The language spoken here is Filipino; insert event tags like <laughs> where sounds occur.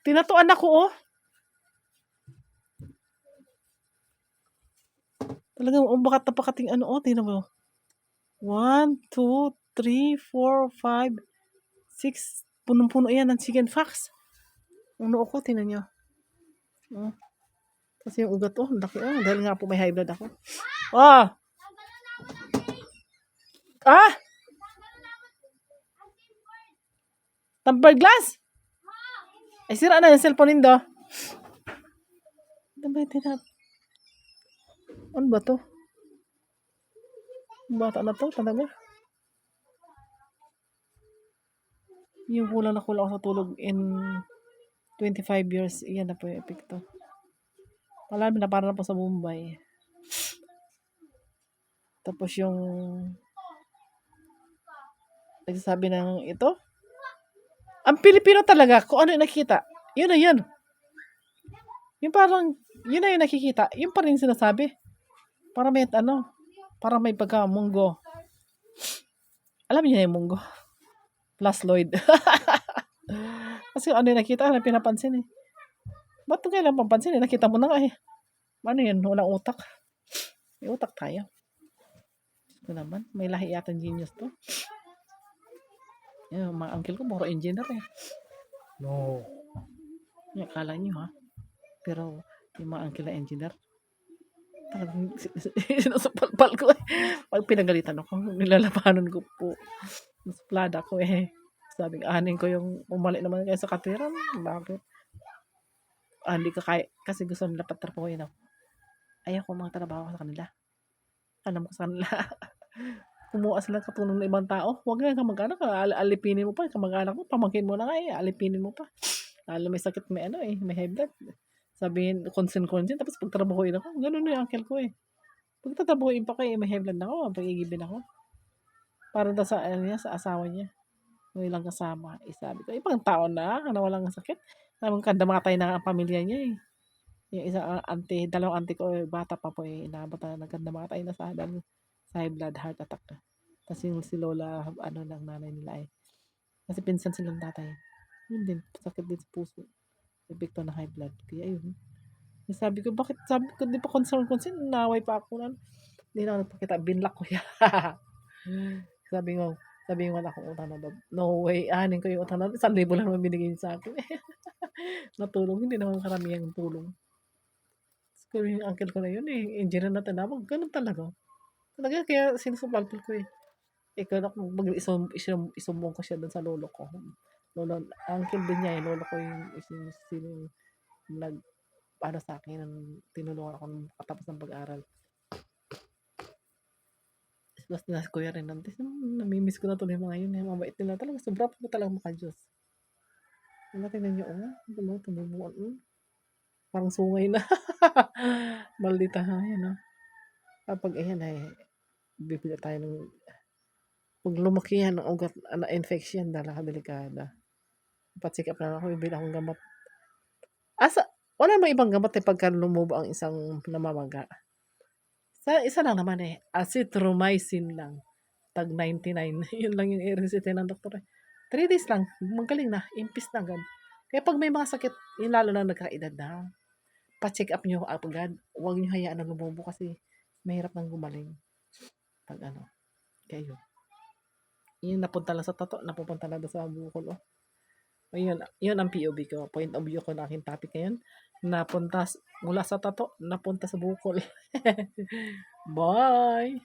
Tinatuan ako, oh. Talagang oh, bakat na pakating ano, oh. Tingnan mo. 1, 2, 3, 4, 5, 6. Punong-puno yan ng chicken fox. Ang noo ko, tingnan nyo. Oh. Kasi yung ugat, oh, laki, oh. Dahil nga po may high blood ako. Oh! Ah! Tempered glass? Ay, sira na yung cellphone nindo. Ano ba ito Ano ba to? Bata na to, talaga. Yung kulang na kulang sa tulog in 25 years, iyan na po yung epekto. Malami na para na po sa Mumbai. Tapos yung nagsasabi ng ito, ang Pilipino talaga, kung ano yung nakikita, yun na yun. Yung parang, yun na yung nakikita, yun pa sinasabi. Para may, ano, para may pagka-munggo. Alam niyo na yung munggo. Plus Lloyd. <laughs> Kasi ano yung nakita, ano pinapansin eh. Ba't kailan papansin eh? Nakita mo na nga eh. Ano yun? Walang utak. May utak tayo. Ito naman, may lahi yata genius to. Yung mga uncle ko, puro engineer eh. No. Yung akala nyo ha. Pero yung mga na engineer, talagang <laughs> sinasapalpal ko eh. Pag pinagalitan ako, nilalabanan ko po. Suplada ko eh. Sabing anin ko yung umali naman kayo sa katiran. Bakit? Ah, hindi ka kaya. Kasi gusto nila patrapuhin ako. Ayaw ko mga trabaho sa kanila. Alam ko sa kanila. <laughs> kumuha sila katulong ng ibang tao. Huwag nga kamag-anak, al- alipinin mo pa. Kamag-anak mo, pamangkin mo na nga eh, alipinin mo pa. Lalo may sakit, may ano eh, may high blood. Sabihin, consent consent, tapos pagtrabahoin ako, ganun na yung uncle ko eh. Pagtatrabahoin pa kayo, eh, may high blood na ako, pag-igibin ako. Para daw sa, ano niya, sa asawa niya. Yung ilang kasama. Eh, sabi ko, ibang taon na, na walang sakit. Ko, kandamatay na ang pamilya niya eh. Yung isang uh, auntie, dalawang auntie ko, eh, bata pa po eh, inabot na nagkandamatay na sa dahil sa high blood heart attack na. Kasi yung si Lola, ano ng nanay nila ay. Kasi pinsan silang tatay. Yun din, sakit din sa puso. Epekto ng high blood. Kaya yun. Sabi ko, bakit? Sabi ko, di pa concern concern. Naway pa ako na. Hindi na nagpakita. Binlock ko yan. <laughs> sabi ko, sabi yung wala akong utang na loob. No way, anin ko yung utang na. Isang libo lang naman binigay sa akin. <laughs> Natulong, hindi naman karamihan yung tulong. Siguro yung uncle ko na yun eh. Engineer na tinawag. Ganun talaga. Talaga, kaya sinusupalpal ko eh. Na kung mag isum, ko siya doon sa lolo ko. Lolo, uncle din niya eh. Lolo ko yung isin, sino yung nag, para sa akin, ang tinulungan ako nung katapos ng pag-aaral. Tapos na kuya rin nanti. Namimiss ko na tuloy yung mga yun. eh. Mabait nila talaga. Sobra po talaga maka-Diyos. Ano tingnan niyo, oh. Ano, tumubuan. Mm. Parang sungay na. <laughs> Maldita ha, yan, oh. Kapag ayan ay bibili tayo ng pag lumaki yan ng ugat na infection dala ka delikada. Pacheck up lang ako, bibili akong gamot. Asa, wala namang ibang gamot eh pagka lumubo ang isang namamaga. Sa isa lang naman eh, azithromycin lang. Tag 99. <laughs> Yun lang yung i-resete ng doktor eh. 3 days lang, magaling na, impis na agad. Kaya pag may mga sakit, yun lalo na nagkaedad na, pa-check up nyo agad. Huwag nyo hayaan na lumubo kasi mahirap nang gumaling. Pag ano, kaya yun. Napunta lang sa tato, napupunta lang sa bukol, oh. Ayun, yun ang POV ko. Point of view ko na aking topic ngayon. Napunta, mula sa tato, napunta sa bukol. <laughs> Bye!